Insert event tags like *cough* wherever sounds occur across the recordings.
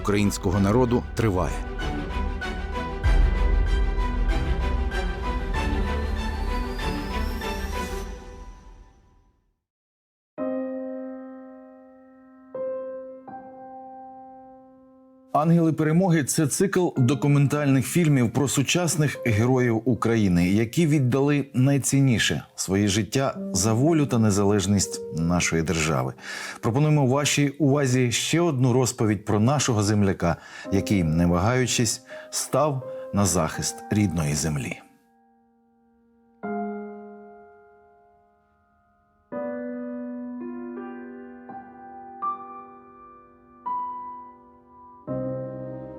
українського народу триває. Ангели перемоги це цикл документальних фільмів про сучасних героїв України, які віддали найцінніше своє життя за волю та незалежність нашої держави. Пропонуємо вашій увазі ще одну розповідь про нашого земляка, який, не вагаючись, став на захист рідної землі.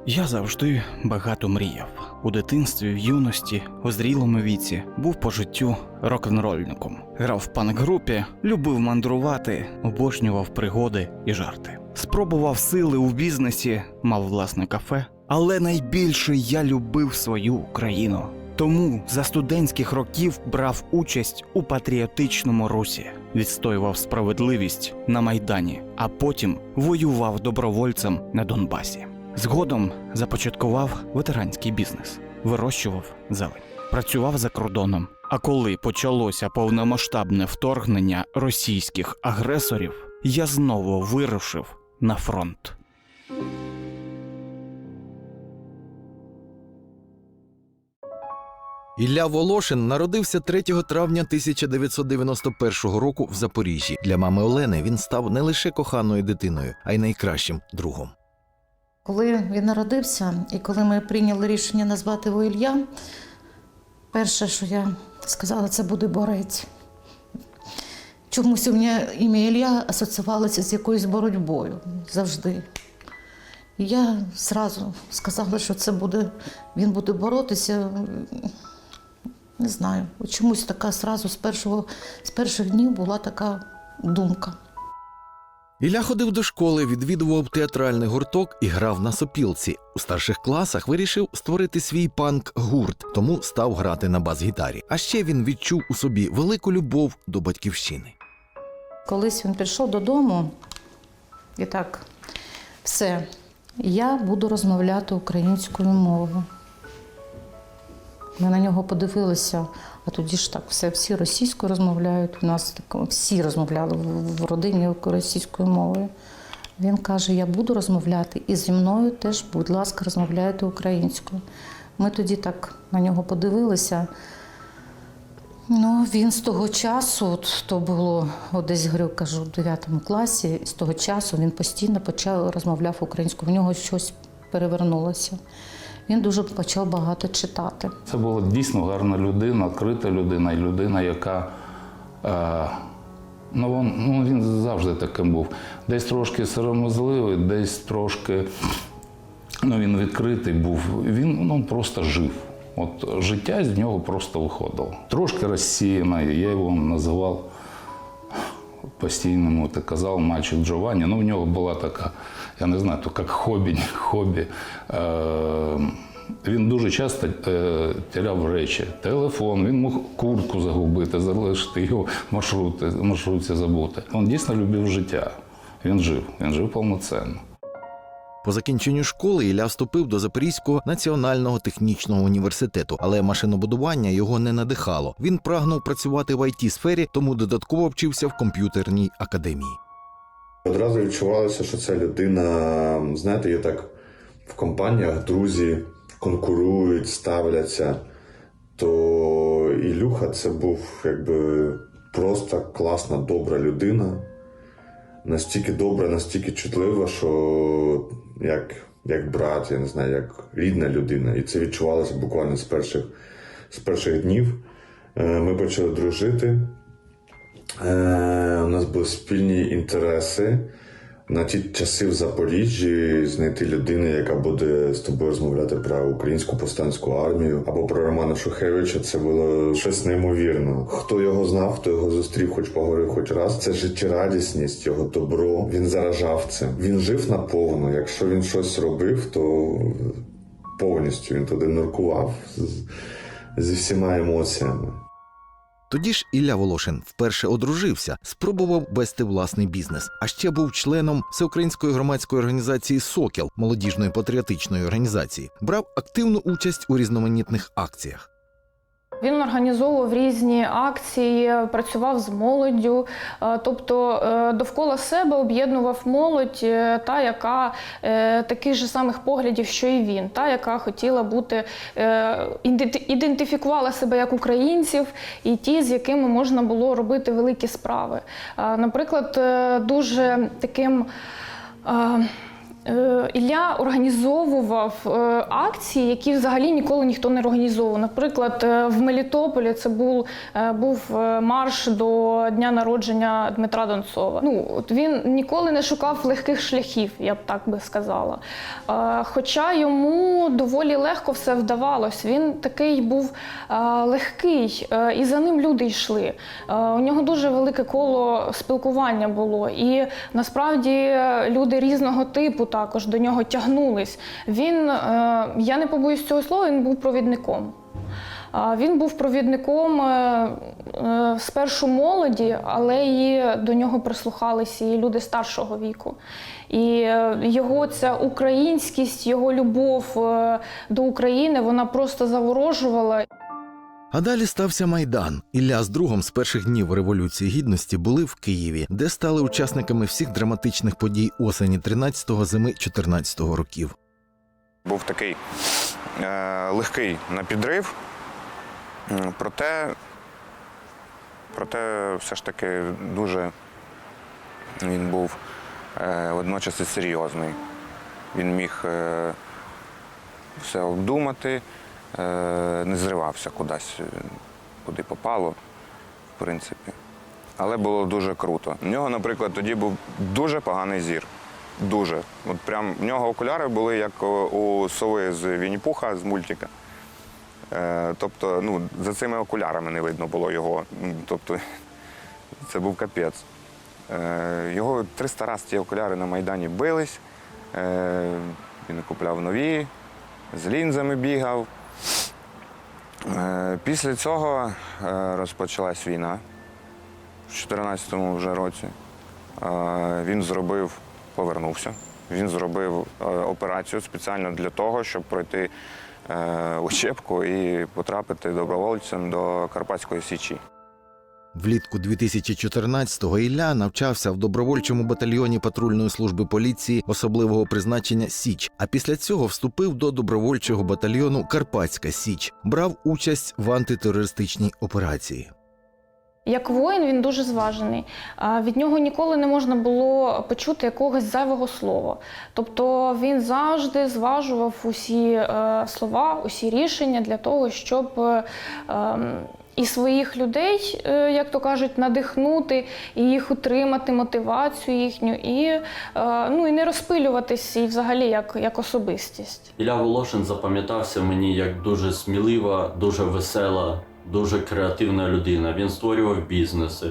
Я завжди багато мріяв. У дитинстві, в юності, у зрілому віці був по життю рок-н-рольником. Грав в панк-групі, любив мандрувати, обожнював пригоди і жарти. Спробував сили у бізнесі, мав власне кафе. Але найбільше я любив свою Україну. Тому за студентських років брав участь у патріотичному русі, відстоював справедливість на майдані, а потім воював добровольцем на Донбасі. Згодом започаткував ветеранський бізнес, вирощував зелень, працював за кордоном. А коли почалося повномасштабне вторгнення російських агресорів, я знову вирушив на фронт. Ілля Волошин народився 3 травня 1991 року в Запоріжжі. Для мами Олени він став не лише коханою дитиною, а й найкращим другом. Коли він народився, і коли ми прийняли рішення назвати його Ілля, перше, що я сказала, це буде борець. Чомусь у мене ім'я Ілля асоціювалося з якоюсь боротьбою завжди. І я зразу сказала, що це буде, він буде боротися. Не знаю, чомусь така зразу з, першого, з перших днів була така думка. Ілля ходив до школи, відвідував театральний гурток і грав на сопілці. У старших класах вирішив створити свій панк-гурт, тому став грати на бас-гітарі. А ще він відчув у собі велику любов до батьківщини. Колись він прийшов додому і так, все, я буду розмовляти українською мовою. Ми на нього подивилися, а тоді ж так все, всі російською розмовляють. У нас так, всі розмовляли в, родині російською мовою. Він каже: Я буду розмовляти, і зі мною теж, будь ласка, розмовляйте українською. Ми тоді так на нього подивилися. Ну, він з того часу, от, то було от десь говорю, кажу, в 9 класі, з того часу він постійно почав розмовляв українською. В нього щось перевернулося. Він дуже почав багато читати. Це була дійсно гарна людина, крита людина, і людина, яка е, Ну, ну, він завжди таким був. Десь трошки сором'язливий, десь трошки ну, він відкритий був. Він ну, просто жив. От життя з нього просто виходило. Трошки розсіяний, я його називав постійно, ти казав, мальчик Джованні. Ну, в нього була така, я не знаю, то як хобі, хобі. Він дуже часто е, теряв речі. Телефон, він мог куртку загубити, залишити його маршрути, маршрутці забути. Він дійсно любив життя. Він жив, він жив повноцінно. По закінченню школи Ілля вступив до Запорізького національного технічного університету, але машинобудування його не надихало. Він прагнув працювати в it сфері, тому додатково вчився в комп'ютерній академії. Одразу відчувалося, що ця людина, знаєте, є так в компаніях друзі конкурують, ставляться. То Ілюха це був якби просто класна, добра людина. Настільки добра, настільки чутлива, що як, як брат, я не знаю, як рідна людина. І це відчувалося буквально з перших, з перших днів. Е, Ми почали дружити. Е, у нас були спільні інтереси. На ті часи в Запоріжжі знайти людину, яка буде з тобою розмовляти про українську повстанську армію або про Романа Шухевича, це було щось неймовірне. Хто його знав, хто його зустрів, хоч поговорив хоч раз. Це життєрадісність, його добро. Він заражав цим. Він жив наповну. Якщо він щось робив, то повністю він туди ниркував з- зі всіма емоціями. Тоді ж Ілля Волошин вперше одружився, спробував вести власний бізнес, а ще був членом всеукраїнської громадської організації Сокіл молодіжної патріотичної організації, брав активну участь у різноманітних акціях. Він організовував різні акції, працював з молоддю, е, тобто е, довкола себе об'єднував молодь, е, та яка таких же самих поглядів, що і він, та яка хотіла бути ідентифікувала себе як українців, і ті, з якими можна було робити великі справи. Наприклад, дуже таким. Е, Ілля організовував е, акції, які взагалі ніколи ніхто не організовував. Наприклад, е, в Мелітополі це був, був марш до дня народження Дмитра Донцова. Ну, от він ніколи не шукав легких шляхів, я б так би сказала. Хоча йому доволі легко все вдавалось. Він такий був легкий, і за ним люди йшли. У нього дуже велике коло спілкування було. І насправді люди різного типу також до нього тягнулись. Він, е, я не побоюсь цього слова, він був провідником. Він був провідником е, е, спершу молоді, але і до нього прислухалися і люди старшого віку. І його ця українськість, його любов до України, вона просто заворожувала. А далі стався майдан. Ілля з другом з перших днів революції гідності були в Києві, де стали учасниками всіх драматичних подій осені 13-го, зими 14-го років. був такий е, легкий на підрив, проте, проте все ж таки дуже він був е, водночас і серйозний. Він міг е, все обдумати, не зривався кудись, е, куди попало, в принципі. Але було дуже круто. У нього, наприклад, тоді був дуже поганий зір. Дуже. От прям в нього окуляри були як у сови з Вінні-Пуха, з мультика. Е, тобто, ну, за цими окулярами не видно було його. Тобто, *laughs* це був капець. Е, його 300 разів ті окуляри на Майдані бились. Е, він купляв нові, з лінзами бігав. Е, після цього е, розпочалась війна в 2014 вже році. Е, Він зробив, повернувся. Він зробив операцію спеціально для того, щоб пройти *laughs* учебку і потрапити добровольцем до Карпатської Січі. Влітку 2014-го Ілля навчався в добровольчому батальйоні патрульної служби поліції особливого призначення Січ. А після цього вступив до добровольчого батальйону Карпатська Січ, брав участь в антитерористичній операції. Як воїн він дуже зважений. Від нього ніколи не можна було почути якогось зайвого слова. Тобто він завжди зважував усі е, слова, усі рішення для того, щоб ем, і своїх людей, е, як то кажуть, надихнути, і їх утримати, мотивацію їхню, і, е, ну, і не розпилюватись і взагалі як, як особистість. Ілля Волошин запам'ятався мені як дуже смілива, дуже весела, дуже креативна людина. Він створював бізнеси,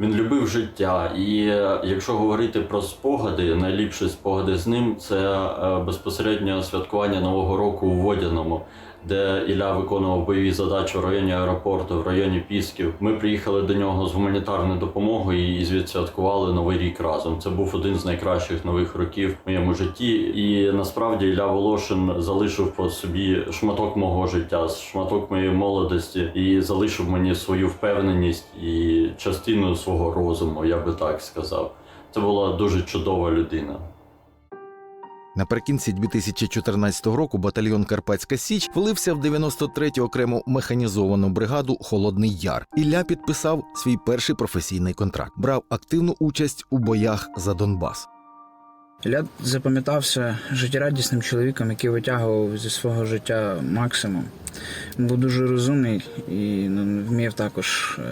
він любив життя. І е, якщо говорити про спогади, найліпші спогади з ним це безпосередньо святкування Нового року у Водяному. Де Ілля виконував бойові задачі в районі аеропорту, в районі Пісків. Ми приїхали до нього з гуманітарною допомогою і відсвяткували новий рік разом. Це був один з найкращих нових років в моєму житті. І насправді Ілля Волошин залишив по собі шматок мого життя, шматок моєї молодості, і залишив мені свою впевненість і частину свого розуму, я би так сказав. Це була дуже чудова людина. Наприкінці 2014 року батальйон Карпатська Січ влився в 93-ю окрему механізовану бригаду Холодний Яр. Ілля підписав свій перший професійний контракт, брав активну участь у боях за Донбас. Ілля запам'ятався життєрадісним чоловіком, який витягував зі свого життя максимум. Був дуже розумний і ну, вмів також е,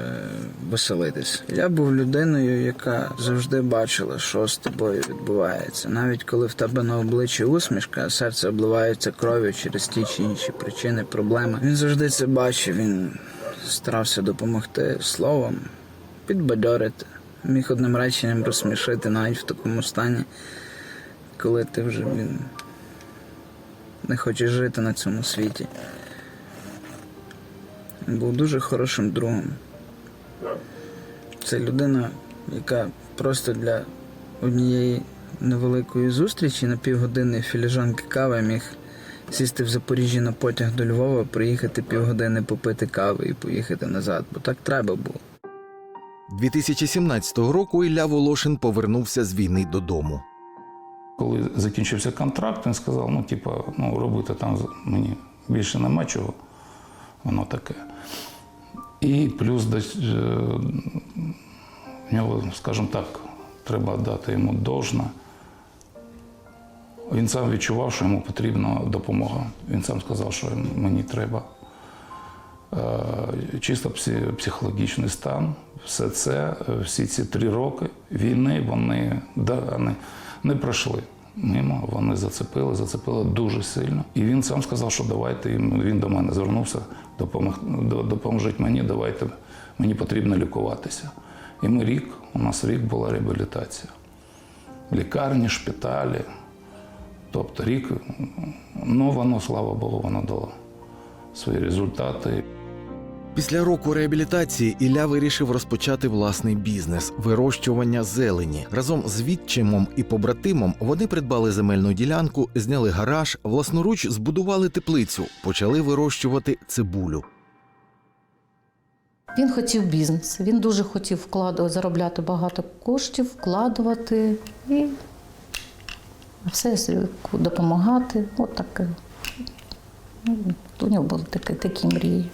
веселитись. Ілля був людиною, яка завжди бачила, що з тобою відбувається. Навіть коли в тебе на обличчі усмішка, а серце обливається кров'ю через ті чи інші причини, проблеми. Він завжди це бачив. Він старався допомогти словом, підбадьорити, міг одним реченням розсмішити навіть в такому стані коли ти вже блін, не хочеш жити на цьому світі. Був дуже хорошим другом. Це людина, яка просто для однієї невеликої зустрічі на півгодини філіжанки кави міг сісти в Запоріжжі на потяг до Львова, приїхати півгодини попити кави і поїхати назад, бо так треба було. 2017 року Ілля Волошин повернувся з війни додому. Коли закінчився контракт, він сказав: ну, типа, ну, робити там мені більше нема чого. Воно таке. І плюс е, в нього, скажімо так, треба дати йому должне. Він сам відчував, що йому потрібна допомога. Він сам сказав, що мені треба. Е, Чисто психологічний стан, все це, е, всі ці три роки війни, вони, да, вони не пройшли мимо, вони зацепили, зацепили дуже сильно. І він сам сказав, що давайте, він до мене звернувся, допомог, допоможіть мені, давайте, мені потрібно лікуватися. І ми рік, у нас рік була реабілітація. Лікарні, шпиталі. Тобто рік, ну воно, слава Богу, воно дало свої результати. Після року реабілітації Ілля вирішив розпочати власний бізнес вирощування зелені. Разом з відчимом і побратимом вони придбали земельну ділянку, зняли гараж, власноруч збудували теплицю, почали вирощувати цибулю. Він хотів бізнес, він дуже хотів вкладувати, заробляти багато коштів, вкладувати і все допомагати. От таке. Ну, У нього були такі, такі мрії.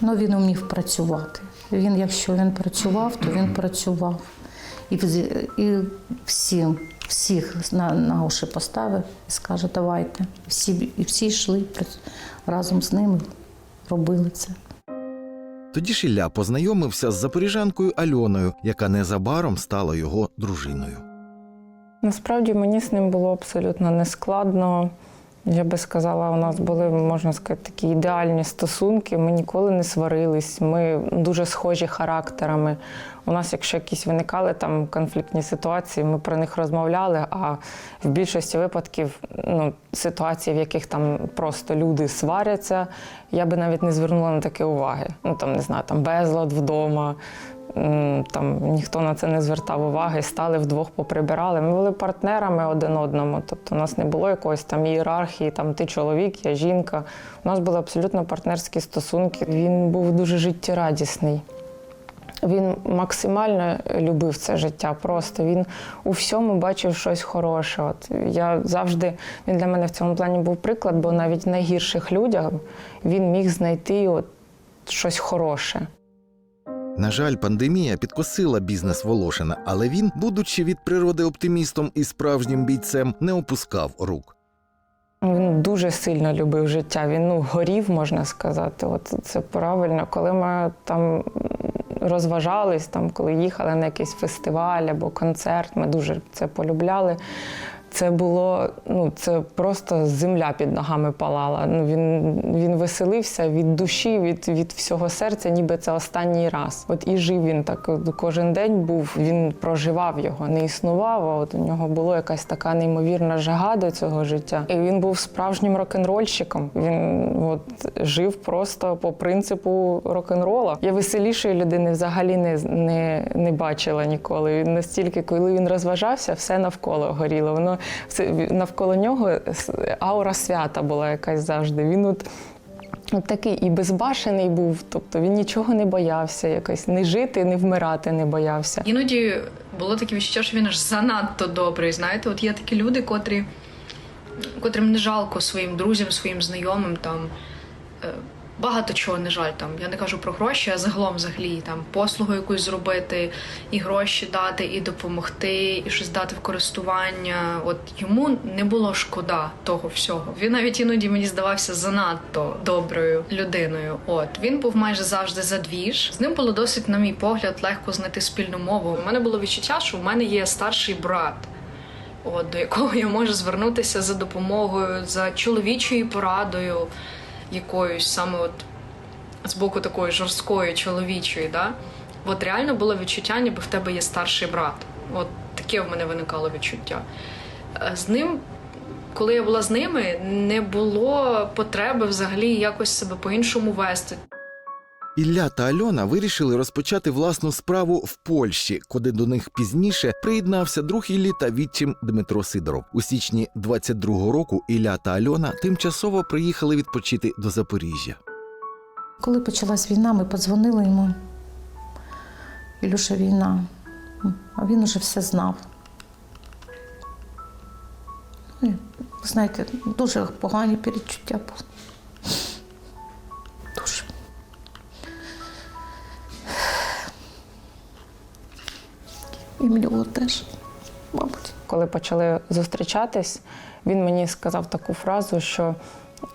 Ну, він вмів працювати. Він, якщо він працював, то він працював. І, і всім, всіх на, на уші поставив і скаже, давайте. Всі, і всі йшли разом з ними, робили це. Тоді ж Ілля познайомився з запоріжанкою Альоною, яка незабаром стала його дружиною. Насправді мені з ним було абсолютно нескладно. Я би сказала, у нас були, можна сказати, такі ідеальні стосунки. Ми ніколи не сварились, ми дуже схожі характерами. У нас, якщо якісь виникали там конфліктні ситуації, ми про них розмовляли. А в більшості випадків ну, ситуації, в яких там просто люди сваряться, я би навіть не звернула на таке уваги. Ну там не знаю, там безлад вдома. Там ніхто на це не звертав уваги, стали вдвох поприбирали. Ми були партнерами один одному. Тобто у нас не було якоїсь там ієрархії, там ти чоловік, я жінка. У нас були абсолютно партнерські стосунки. Він був дуже життєрадісний. Він максимально любив це життя. Просто він у всьому бачив щось хороше. От я завжди він для мене в цьому плані був приклад, бо навіть в найгірших людях він міг знайти от щось хороше. На жаль, пандемія підкосила бізнес Волошина, але він, будучи від природи оптимістом і справжнім бійцем, не опускав рук. Він дуже сильно любив життя. Він ну, горів, можна сказати. От це правильно. Коли ми там розважались, там, коли їхали на якийсь фестиваль або концерт, ми дуже це полюбляли. Це було ну це просто земля під ногами палала. Ну він, він веселився від душі, від, від всього серця, ніби це останній раз. От і жив він так кожен день був. Він проживав його, не існував. А от у нього була якась така неймовірна жага до цього життя. І він був справжнім рок-н-рольщиком. Він от жив просто по принципу рок-н-рола. Я веселішої людини взагалі не, не, не бачила ніколи. Він настільки, коли він розважався, все навколо горіло. Воно все навколо нього аура свята була якась завжди. Він от. От такий і безбашений був, тобто він нічого не боявся, якось не жити, не вмирати не боявся. Іноді було таке відчуття, що він аж занадто добрий. Знаєте, от є такі люди, котрі, котрим не жалко своїм друзям, своїм знайомим там. Багато чого не жаль там. Я не кажу про гроші, а загалом взагалі там послугу якусь зробити, і гроші дати, і допомогти, і щось дати в користування. От йому не було шкода того всього. Він навіть іноді мені здавався занадто доброю людиною. От він був майже завжди за двіж. З ним було досить, на мій погляд, легко знайти спільну мову. У мене було відчуття, що в мене є старший брат. От, до якого я можу звернутися за допомогою, за чоловічою порадою якоюсь саме от з боку такої жорсткої чоловічої, да? От реально було відчуття, ніби в тебе є старший брат. От таке в мене виникало відчуття. Е, З ним, коли я була з ними, не було потреби взагалі якось себе по-іншому вести. Ілля та Альона вирішили розпочати власну справу в Польщі, куди до них пізніше приєднався друг Іллі та відчим Дмитро Сидоров. У січні 22-го року Ілля та Альона тимчасово приїхали відпочити до Запоріжжя. Коли почалась війна, ми подзвонили йому. Ілюша, війна. А він уже все знав. Ну, ви знаєте, дуже погані перечуття були. В теж, мабуть. Коли почали зустрічатись, він мені сказав таку фразу, що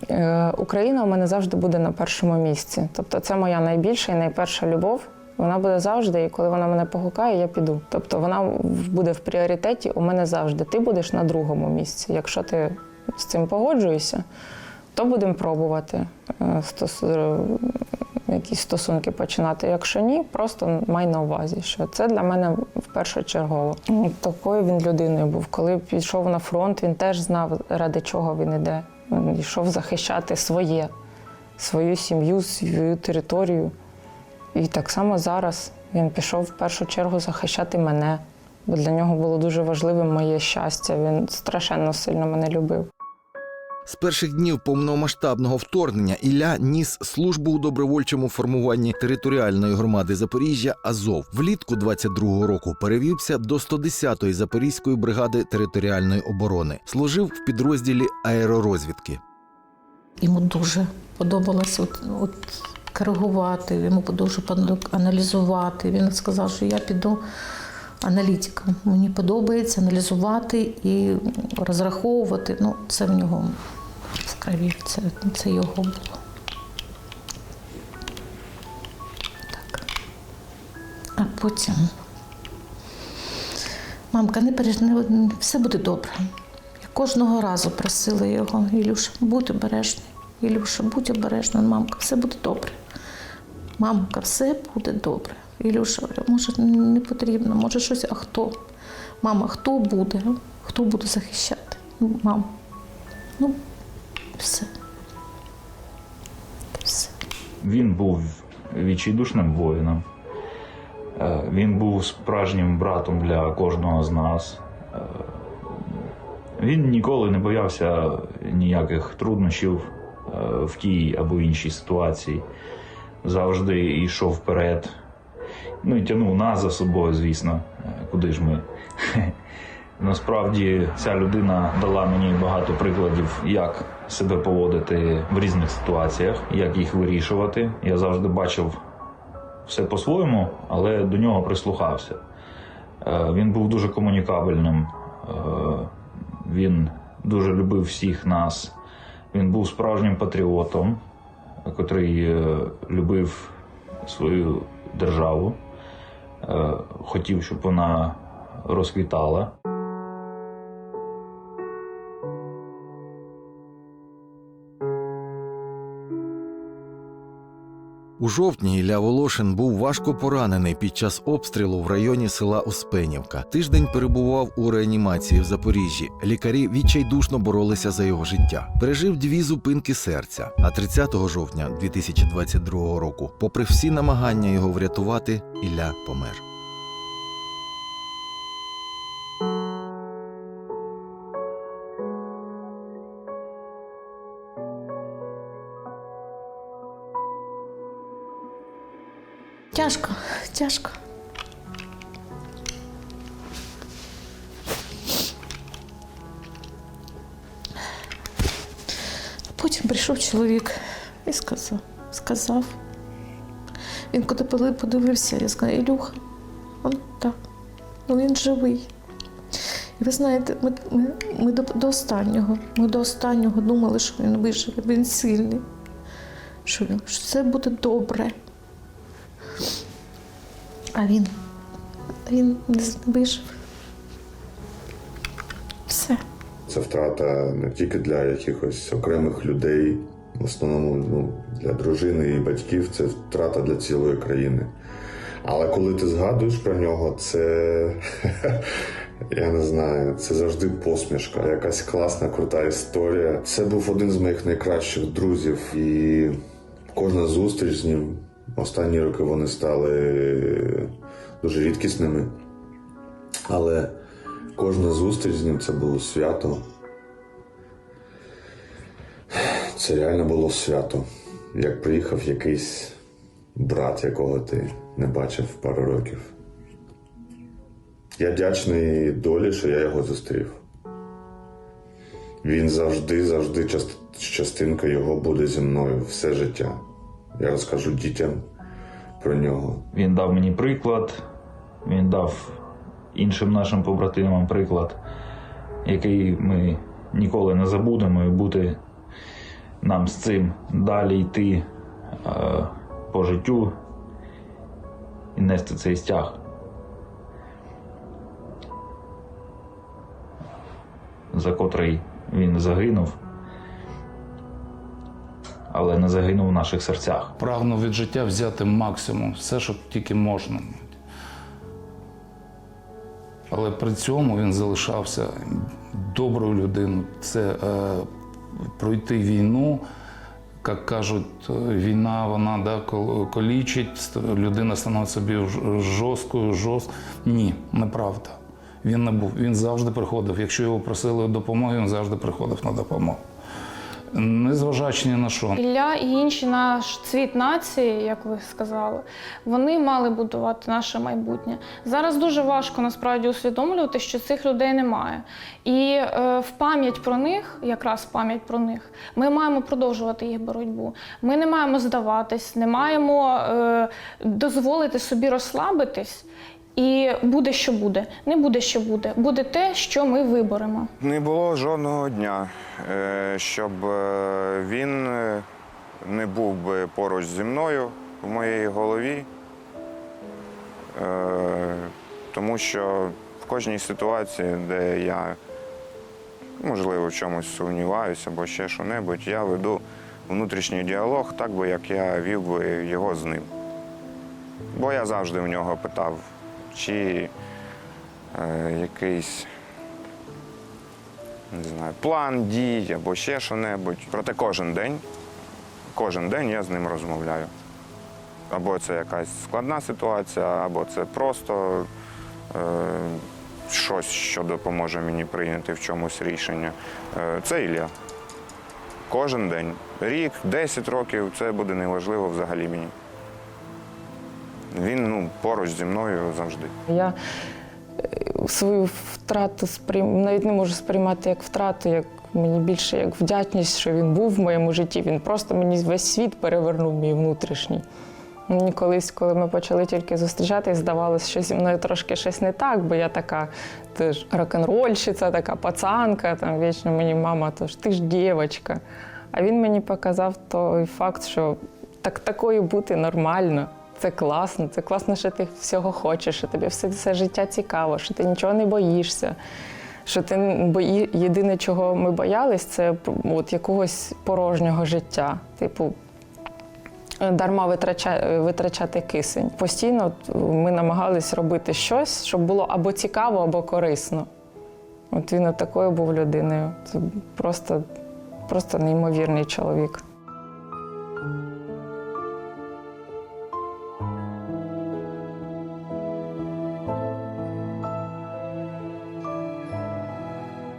е, Україна у мене завжди буде на першому місці. Тобто це моя найбільша і найперша любов. Вона буде завжди, і коли вона мене погукає, я піду. Тобто вона буде в пріоритеті у мене завжди. Ти будеш на другому місці. Якщо ти з цим погоджуєшся, то будемо пробувати е, якісь стосунки починати. Якщо ні, просто май на увазі, що це для мене першочергово. Ну, Такою він людиною був. Коли пішов на фронт, він теж знав, ради чого він іде. Він йшов захищати своє, свою сім'ю, свою територію. І так само зараз він пішов в першу чергу захищати мене, бо для нього було дуже важливим моє щастя. Він страшенно сильно мене любив. З перших днів повномасштабного вторгнення Ілля ніс службу у добровольчому формуванні територіальної громади Запоріжжя Азов. Влітку 22-го року перевівся до 110-ї Запорізької бригади територіальної оборони. Служив в підрозділі аеророзвідки. Йому дуже подобалось от, от коригувати, йому дуже аналізувати. Він сказав, що я піду аналітиком. Мені подобається аналізувати і розраховувати. Ну, це в нього крові, це, це його було. Так. А потім. Мамка, не переживай, все буде добре. Я кожного разу просила його, Ілюша, будь обережний. Ілюша, будь обережний, мамка, все буде добре. Мамка, все буде добре. Ілюша, може, не потрібно, може щось, а хто? Мама, хто буде? Хто буде захищати? Мам, ну, все. Все. Він був відчайдушним воїном. Е, Він був справжнім братом для кожного з нас. Е, Він ніколи не боявся ніяких труднощів е, в тій або іншій ситуації. Завжди йшов вперед. Ну і тягнув нас за собою, звісно, куди ж ми. *laughs* Насправді ця людина дала мені багато прикладів, як себе поводити в різних ситуаціях, як їх вирішувати. Я завжди бачив все по-своєму, але до нього прислухався. Е, Він був дуже комунікабельним. Е, Він дуже любив всіх нас. Він був справжнім патріотом, котрий е, любив свою державу, хотів, щоб вона розквітала. У жовтні Ілля Волошин був важко поранений під час обстрілу в районі села Успенівка. Тиждень перебував у реанімації в Запоріжжі. Лікарі відчайдушно боролися за його життя. Пережив дві зупинки серця. А 30 жовтня 2022 року, попри всі намагання його врятувати, Ілля помер. Тяжко, тяжко. Потім прийшов чоловік і сказав, сказав. Він коли подивився, я сказала, Ілюха, он так, ну він живий. І ви знаєте, ми, ми, ми до, до останнього, ми до останнього думали, що він виживе, він сильний, що, що це буде добре. А він, він не. Все. Це втрата не тільки для якихось окремих людей, в основному ну, для дружини і батьків, це втрата для цілої країни. Але коли ти згадуєш про нього, це *laughs* я не знаю, це завжди посмішка, якась класна, крута історія. Це був один з моїх найкращих друзів, і кожна зустріч з ним останні роки вони стали дуже рідкісними. Але кожна зустріч з ним це було свято. Це реально було свято. Як приїхав якийсь брат, якого ти не бачив пару років. Я вдячний долі, що я його зустрів. Він завжди, завжди част- частинка його буде зі мною все життя. Я розкажу дітям про нього. Він дав мені приклад, він дав іншим нашим побратимам приклад, який ми ніколи не забудемо і бути нам з цим далі йти е, по життю і нести цей стяг. За котрий він загинув, але не загинув в наших серцях. Прагнув від життя взяти максимум, все, що тільки можна. Але при цьому він залишався доброю людиною. Це е, пройти війну, як кажуть, е, війна вона да, колічить, людина становиться жорсткою, жорст. Ні, неправда. Він не був. Він завжди приходив. Якщо його просили допомоги, він завжди приходив на допомогу. Незважаючи ні на що. Ілля і інші наш цвіт нації, як ви сказали, вони мали будувати наше майбутнє. Зараз дуже важко насправді усвідомлювати, що цих людей немає. І е, в пам'ять про них, якраз в пам'ять про них, ми маємо продовжувати їх боротьбу. Ми не маємо здаватись, не маємо е, дозволити собі розслабитись. І буде, що буде. Не буде, що буде. Буде те, що ми виборемо. Не було жодного дня, е, щоб е, він е, не був би поруч зі мною в моїй голові. Тому що в кожній ситуації, де я, можливо, в чомусь сумніваюся або ще що-небудь, я веду внутрішній діалог так би, як я вів би його з ним. Бо я завжди в нього питав, чи е, якийсь не знаю, план дій або ще що-небудь. Проте кожен день, кожен день я з ним розмовляю. Або це якась складна ситуація, або це просто е, щось, що допоможе мені прийняти в чомусь рішення. Е, це Ілля. Кожен день. Рік, 10 років це буде неважливо взагалі мені. Він ну, поруч зі мною завжди. Я е, свою втрату сприйм... навіть не можу сприймати як втрату, як мені більше як вдячність, що він був в моєму житті. Він просто мені весь світ перевернув мій внутрішній. Мені колись, коли ми почали тільки зустрічатись, здавалося, що зі мною трошки щось не так, бо я така теж рок-н-рольщиця, така пацанка. Там вічно мені мама, то ж ти ж дівчинка. А він мені показав той факт, що так такою бути нормально. Це класно, це класно, що ти всього хочеш, що тобі все, все життя цікаво, що ти нічого не боїшся. Що ти бої... єдине, чого ми боялись, це от якогось порожнього життя. Типу, дарма витрача... витрачати кисень. Постійно ми намагались робити щось, щоб було або цікаво, або корисно. От він такою був людиною. Це просто, просто неймовірний чоловік.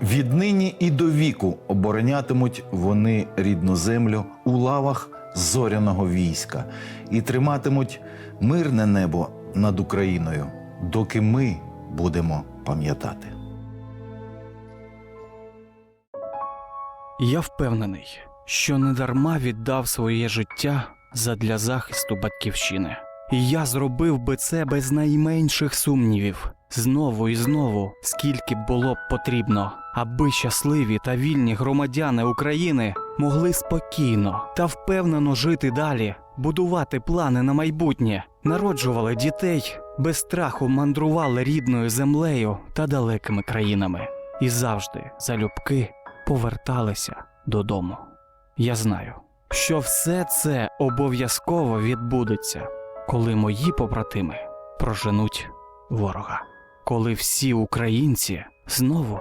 Віднині і до віку оборонятимуть вони рідну землю у лавах зоряного війська і триматимуть мирне небо над Україною, доки ми будемо пам'ятати. Я впевнений, що недарма віддав своє життя задля захисту батьківщини. І я зробив би це без найменших сумнівів, знову і знову, скільки б було б потрібно, аби щасливі та вільні громадяни України могли спокійно та впевнено жити далі, будувати плани на майбутнє, народжували дітей, без страху мандрували рідною землею та далекими країнами, і завжди залюбки поверталися додому. Я знаю, що все це обов'язково відбудеться, коли мої побратими проженуть ворога, коли всі українці знову